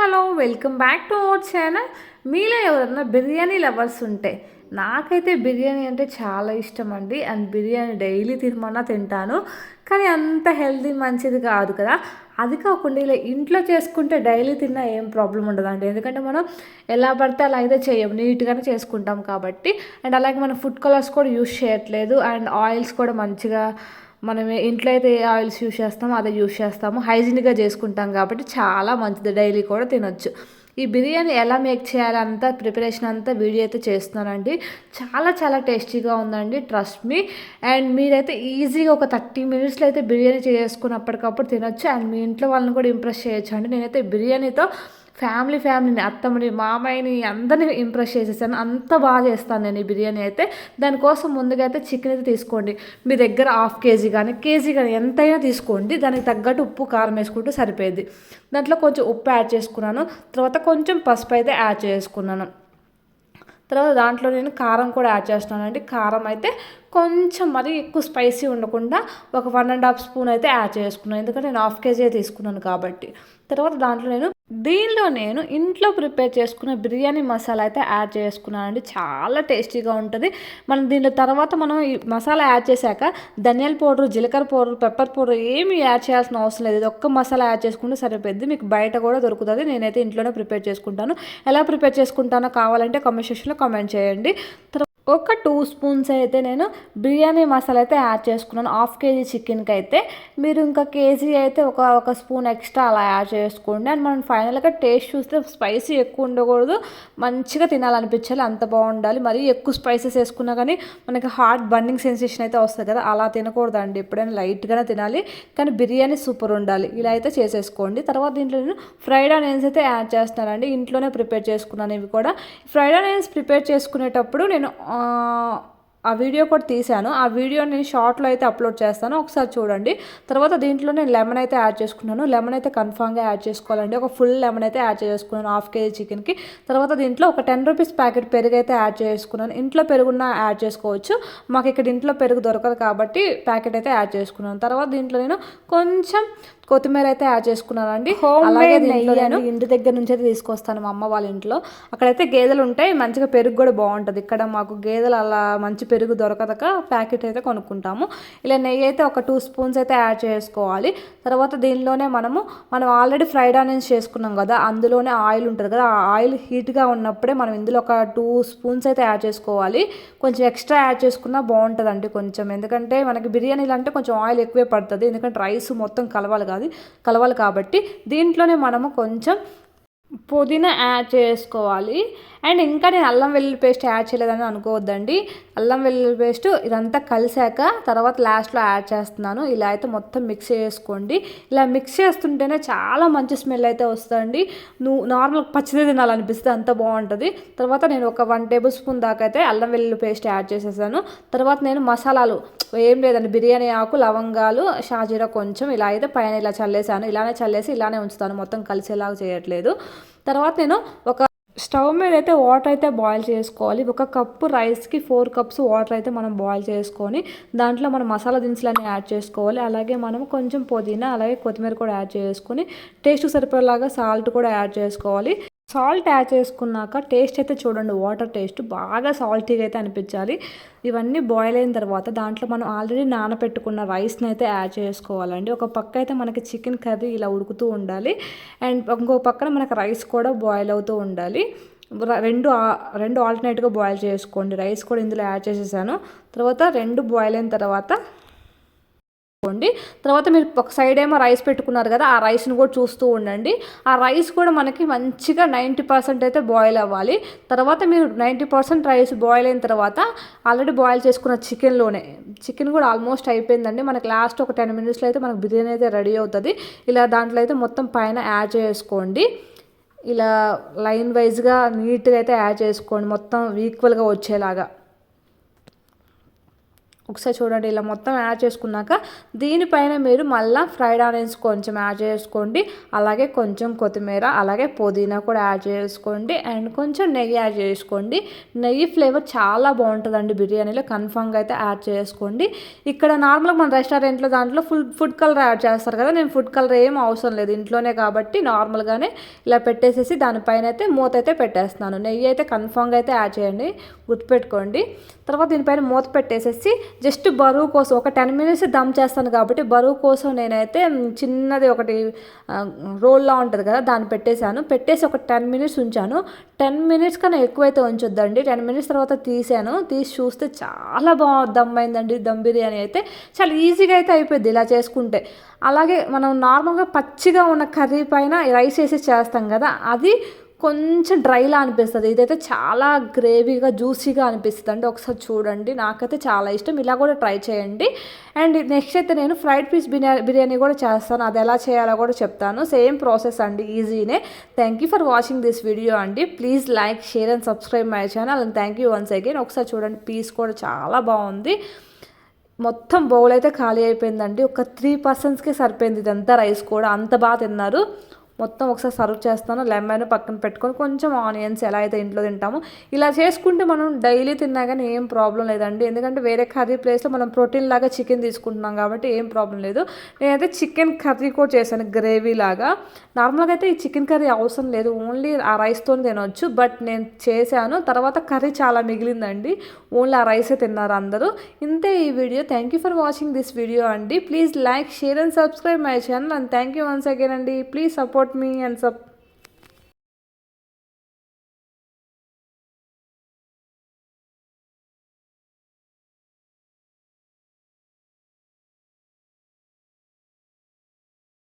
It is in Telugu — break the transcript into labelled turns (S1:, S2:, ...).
S1: Hello welcome back to our channel. మీలో ఎవరన్నా బిర్యానీ లవర్స్ ఉంటే నాకైతే బిర్యానీ అంటే చాలా ఇష్టం అండి అండ్ బిర్యానీ డైలీ తినమన్నా తింటాను. కానీ అంత హెల్తీ మంచిది కాదు కదా. అది కాకుండా ఇలా ఇంట్లో చేసుకుంటే డైలీ తిన్నా ఏం ప్రాబ్లం ఉండదండి. ఎందుకంటే మనం ఎలా పడితే అలా అయితే చేయం. నీట్గానే చేసుకుంటాం కాబట్టి. అండ్ అలాగే మనం ఫుడ్ కలర్స్ కూడా యూస్ చేయట్లేదు. అండ్ ఆయిల్స్ కూడా మంచిగా మనం ఇంట్లో అయితే ఏ ఆయిల్స్ యూస్ చేస్తామో అదే యూస్ చేస్తాము. హైజీనిక్గా చేసుకుంటాం కాబట్టి చాలా మంచిది. డైలీ కూడా తినొచ్చు. ఈ బిర్యానీ ఎలా మేక్ చేయాలంతా ప్రిపరేషన్ అంతా వీడియో అయితే చేస్తున్నానండి. చాలా చాలా టేస్టీగా ఉందండి. Trust me. అండ్ మీరైతే ఈజీగా ఒక థర్టీ మినిట్స్లో అయితే బిర్యానీ చేసుకుని అప్పటికప్పుడు తినొచ్చు. అండ్ మీ ఇంట్లో వాళ్ళని కూడా ఇంప్రెస్ చేయొచ్చు అండి నేనైతే బిర్యానీతో ఫ్యామిలీ ఫ్యామిలీని అత్తమ్మని మామయ్యని అందరిని ఇంప్రెస్ చేసేసాను. అంత బాగా చేస్తాను నేను ఈ బిర్యానీ అయితే. దానికోసం ముందుగా అయితే చికెన్ అయితే తీసుకోండి. మీ దగ్గర హాఫ్ కేజీ కానీ కేజీ కానీ ఎంతైనా తీసుకోండి. దానికి తగ్గట్టు ఉప్పు కారం వేసుకుంటే సరిపోయేది. దాంట్లో కొంచెం ఉప్పు యాడ్ చేసుకున్నాను. తర్వాత కొంచెం పసుపు అయితే యాడ్ చేసుకున్నాను. తర్వాత దాంట్లో నేను కారం కూడా యాడ్ చేస్తున్నాను అండి కారం అయితే కొంచెం మరీ ఎక్కువ స్పైసీ ఉండకుండా ఒక వన్ అండ్ హాఫ్ స్పూన్ అయితే యాడ్ చేసుకున్నాను. ఎందుకంటే నేను హాఫ్ కేజీ తీసుకున్నాను కాబట్టి. తర్వాత దాంట్లో నేను దీనిలో నేను ఇంట్లో ప్రిపేర్ చేసుకున్న బిర్యానీ మసాలా అయితే యాడ్ చేసుకున్నానండి. చాలా టేస్టీగా ఉంటుంది. మనం దీనిలో తర్వాత మనం ఈ మసాలా యాడ్ చేశాక ధనియాల పౌడర్ జీలకర్ర పౌడర్ పెప్పర్ పౌడర్ ఏమి యాడ్ చేయాల్సిన అవసరం లేదు. ఇది ఒక్క మసాలా యాడ్ చేసుకుంటే సరిపోద్ది. మీకు బయట కూడా దొరుకుతుంది. నేనైతే ఇంట్లోనే ప్రిపేర్ చేసుకుంటాను. ఎలా ప్రిపేర్ చేసుకుంటానో కావాలంటే కామెంట్ సెక్షన్లో కామెంట్ చేయండి. ఒక టూ స్పూన్స్ అయితే నేను బిర్యానీ మసాలా అయితే యాడ్ చేసుకున్నాను. హాఫ్ కేజీ చికెన్కి అయితే. మీరు ఇంకా కేజీ అయితే ఒక ఒక స్పూన్ ఎక్స్ట్రా అలా యాడ్ చేసుకోండి. అండ్ మనం ఫైనల్గా టేస్ట్ చూస్తే స్పైసీ ఎక్కువ ఉండకూడదు. మంచిగా తినాలనిపించాలి. అంత బాగుండాలి. మరీ ఎక్కువ స్పైసెస్ వేసుకున్నా కానీ మనకి హార్ట్ బర్నింగ్ సెన్సేషన్ అయితే వస్తుంది కదా. అలా తినకూడదండి. ఎప్పుడైనా లైట్గానే తినాలి. కానీ బిర్యానీ సూపర్ ఉండాలి. ఇలా అయితే చేసేసుకోండి. తర్వాత దీంట్లో నేను ఫ్రైడ్ ఆనియన్స్ అయితే యాడ్ చేస్తున్నానండి. ఇంట్లోనే ప్రిపేర్ చేసుకున్నాను ఇవి కూడా. ఫ్రైడ్ ఆనియన్స్ ప్రిపేర్ చేసుకునేటప్పుడు నేను ఆ వీడియో కూడా తీశాను. ఆ వీడియో నేను షార్ట్లో అయితే అప్లోడ్ చేస్తాను. ఒకసారి చూడండి. తర్వాత దీంట్లో నేను లెమన్ అయితే యాడ్ చేసుకున్నాను. లెమన్ అయితే కన్ఫామ్గా యాడ్ చేసుకోవాలండి. ఒక ఫుల్ లెమన్ అయితే యాడ్ చేసుకున్నాను. హాఫ్ కేజీ చికెన్కి. తర్వాత దీంట్లో ఒక టెన్ రూపీస్ ప్యాకెట్ పెరుగు అయితే యాడ్ చేసుకున్నాను. ఇంట్లో పెరుగున్న యాడ్ చేసుకోవచ్చు. మాకు ఇక్కడ ఇంట్లో పెరుగు దొరకదు కాబట్టి ప్యాకెట్ అయితే యాడ్ చేసుకున్నాను. తర్వాత దీంట్లో నేను కొంచెం కొత్తిమీర అయితే యాడ్ చేసుకున్నాను అండి అలాగే దీంట్లో నేను ఇంటి దగ్గర నుంచి అయితే తీసుకొస్తాను మా అమ్మ వాళ్ళ ఇంట్లో. అక్కడైతే గేదెలు ఉంటాయి మంచిగా పెరుగు కూడా బాగుంటుంది. ఇక్కడ మాకు గేదెలు అలా మంచి పెరుగు దొరకదక ప్యాకెట్ అయితే కొనుక్కుంటాము. ఇలా నెయ్యి అయితే ఒక టూ స్పూన్స్ అయితే యాడ్ చేసుకోవాలి. తర్వాత దీనిలోనే మనము మనం ఆల్రెడీ ఫ్రైడ్ ఆనియన్స్ చేసుకున్నాం కదా అందులోనే ఆయిల్ ఉంటుంది కదా ఆ ఆయిల్ హీట్గా ఉన్నప్పుడే మనం ఇందులో ఒక టూ స్పూన్స్ అయితే యాడ్ చేసుకోవాలి. కొంచెం ఎక్స్ట్రా యాడ్ చేసుకున్నా బాగుంటుందండి కొంచెం. ఎందుకంటే మనకి బిర్యానీలు అంటే కొంచెం ఆయిల్ ఎక్కువే పడుతుంది. ఎందుకంటే రైస్ మొత్తం కలవాలి కాదు కలవాలి కాబట్టి దీంట్లోనే మనము కొంచెం పుదీనా యాడ్ చేసుకోవాలి. అండ్ ఇంకా నేను అల్లం వెల్లుల్లి పేస్ట్ యాడ్ చేయలేదని అనుకోవద్దండి. అల్లం వెల్లుల్లి పేస్ట్ ఇదంతా కలిసాక తర్వాత లాస్ట్లో యాడ్ చేస్తున్నాను. ఇలా అయితే మొత్తం మిక్స్ చేసుకోండి. ఇలా మిక్స్ చేస్తుంటేనే చాలా మంచి స్మెల్ అయితే వస్తుందండి. నువ్వు నార్మల్ పచ్చిదే తినాలనిపిస్తే అంత బాగుంటుంది. తర్వాత నేను ఒక వన్ టేబుల్ స్పూన్ దాకా అయితే అల్లం వెల్లుల్లి పేస్ట్ యాడ్ చేసేసాను. తర్వాత నేను మసాలాలు ఏం లేదండి బిర్యానీ ఆకు లవంగాలు షాజీరా కొంచెం ఇలా అయితే పైన ఇలా చల్లేసాను. ఇలానే చల్లేసి ఇలానే ఉంచుతాను. మొత్తం కలిసేలాగా చేయట్లేదు. తర్వాత నేను ఒక స్టవ్ మీద అయితే వాటర్ అయితే బాయిల్ చేసుకోవాలి. ఒక కప్పు రైస్కి ఫోర్ కప్స్ వాటర్ అయితే మనం బాయిల్ చేసుకొని దాంట్లో మనం మసాలా దినుసులన్నీ యాడ్ చేసుకోవాలి. అలాగే మనం కొంచెం పుదీనా అలాగే కొత్తిమీర కూడా యాడ్ చేసుకొని టేస్ట్ సరిపోయేలాగా సాల్ట్ కూడా యాడ్ చేసుకోవాలి. సాల్ట్ యాడ్ చేసుకున్నాక టేస్ట్ అయితే చూడండి వాటర్ టేస్ట్ బాగా సాల్టీగా అయితే అనిపించాలి. ఇవన్నీ బాయిల్ అయిన తర్వాత దాంట్లో మనం ఆల్రెడీ నానబెట్టుకున్న రైస్ని అయితే యాడ్ చేసుకోవాలండి. ఒక పక్క అయితే మనకి చికెన్ కర్రీ ఇలా ఉడుకుతూ ఉండాలి. అండ్ ఇంకో పక్కన మనకి రైస్ కూడా బాయిల్ అవుతూ ఉండాలి. రెండు రెండు ఆల్టర్నేట్గా బాయిల్ చేసుకోండి. రైస్ కూడా ఇందులో యాడ్ చేసేసాను. తర్వాత రెండు బాయిల్ అయిన తర్వాత పెట్టుకోండి తర్వాత మీరు ఒక సైడ్ ఏమో రైస్ పెట్టుకున్నారు కదా ఆ రైస్ని కూడా చూస్తూ ఉండండి. ఆ రైస్ కూడా మనకి మంచిగా నైంటీ పర్సెంట్ అయితే బాయిల్ అవ్వాలి. తర్వాత మీరు నైంటీ పర్సెంట్ రైస్ బాయిల్ అయిన తర్వాత ఆల్రెడీ బాయిల్ చేసుకున్న చికెన్లోనే చికెన్ కూడా ఆల్మోస్ట్ అయిపోయిందండి. మనకి లాస్ట్ ఒక టెన్ మినిట్స్లో అయితే మనకు బిర్యానీ అయితే రెడీ అవుతుంది. ఇలా దాంట్లో అయితే మొత్తం పైన యాడ్ చేసుకోండి. ఇలా లైన్ వైజ్గా నీట్గా అయితే యాడ్ చేసుకోండి. మొత్తం ఈక్వల్గా వచ్చేలాగా. ఒకసారి చూడండి ఇలా మొత్తం యాడ్ చేసుకున్నాక దీనిపైన మీరు మళ్ళీ ఫ్రైడ్ ఆనియన్స్ కొంచెం యాడ్ చేసుకోండి. అలాగే కొంచెం కొత్తిమీర అలాగే పుదీనా కూడా యాడ్ చేసుకోండి. అండ్ కొంచెం నెయ్యి యాడ్ చేసుకోండి. నెయ్యి ఫ్లేవర్ చాలా బాగుంటుందండి బిర్యానీలో. కన్ఫామ్గా అయితే యాడ్ చేసుకోండి. ఇక్కడ నార్మల్గా మన రెస్టారెంట్లో దాంట్లో ఫుల్ ఫుడ్ కలర్ యాడ్ చేస్తారు కదా. నేను ఫుడ్ కలర్ ఏం అవసరం లేదు. ఇంట్లోనే కాబట్టి నార్మల్గానే ఇలా పెట్టేసేసి దానిపైన అయితే మూత అయితే పెట్టేస్తున్నాను. నెయ్యి అయితే కన్ఫామ్గా అయితే యాడ్ చేయండి. గుర్తుపెట్టుకోండి. తర్వాత దీనిపైన మూత పెట్టేసేసి జస్ట్ బరువు కోసం ఒక టెన్ మినిట్స్ దమ్ చేస్తాను కాబట్టి బరువు కోసం నేనైతే చిన్నది ఒకటి రోల్లా ఉంటుంది కదా దాన్ని పెట్టేశాను. పెట్టేసి ఒక టెన్ మినిట్స్ ఉంచాను. టెన్ మినిట్స్ కన్నా ఎక్కువైతే ఉంచొద్దండి. టెన్ మినిట్స్ తర్వాత తీసాను. తీసి చూస్తే చాలా బాగా దమ్ అయిందండి దమ్ బిర్యానీ అయితే. చాలా ఈజీగా అయితే అయిపోయింది ఇలా చేసుకుంటే. అలాగే మనం నార్మల్గా పచ్చిగా ఉన్న కర్రీ పైన రైస్ వేసి చేస్తాం కదా అది కొంచెం డ్రైలా అనిపిస్తుంది. ఇదైతే చాలా గ్రేవీగా జ్యూసీగా అనిపిస్తుంది అండి ఒకసారి చూడండి. నాకైతే చాలా ఇష్టం. ఇలా కూడా ట్రై చేయండి. అండ్ నెక్స్ట్ అయితే నేను ఫ్రైడ్ పీస్ బిర్యానీ బిర్యానీ కూడా చేస్తాను. అది ఎలా చేయాలో కూడా చెప్తాను. సేమ్ ప్రాసెస్ అండి. ఈజీనే. Thank you for watching this video అండి. Please like share and subscribe my channel. And thank you once again. ఒకసారి చూడండి. పీస్ కూడా చాలా బాగుంది. మొత్తం బౌల్ అయితే ఖాళీ అయిపోయిందండి. ఒక త్రీ పర్సన్స్కే సరిపోయింది. ఇదంతా రైస్ కూడా. అంత బాగా తిన్నారు. మొత్తం ఒకసారి సర్వ్ చేస్తాను. లెమన్ పక్కన పెట్టుకొని కొంచెం ఆనియన్స్ ఎలా అయితే ఇంట్లో తింటామో ఇలా చేసుకుంటే మనం డైలీ తిన్నా కానీ ఏం ప్రాబ్లం లేదండి. ఎందుకంటే వేరే కర్రీ ప్లేస్లో మనం ప్రోటీన్ లాగా చికెన్ తీసుకుంటున్నాం కాబట్టి ఏం ప్రాబ్లం లేదు. నేనైతే చికెన్ కర్రీ కూడా చేశాను గ్రేవీ లాగా. నార్మల్గా అయితే ఈ చికెన్ కర్రీ అవసరం లేదు. ఓన్లీ ఆ రైస్తో తినవచ్చు బట్ నేను చేశాను. తర్వాత కర్రీ చాలా మిగిలిందండి. ఓన్లీ ఆ రైసే తిన్నారు అందరూ. ఇంతే ఈ video. Thank you for watching this video అండి. Please like share and subscribe my channel and thank you once again అండి. Please support me and sub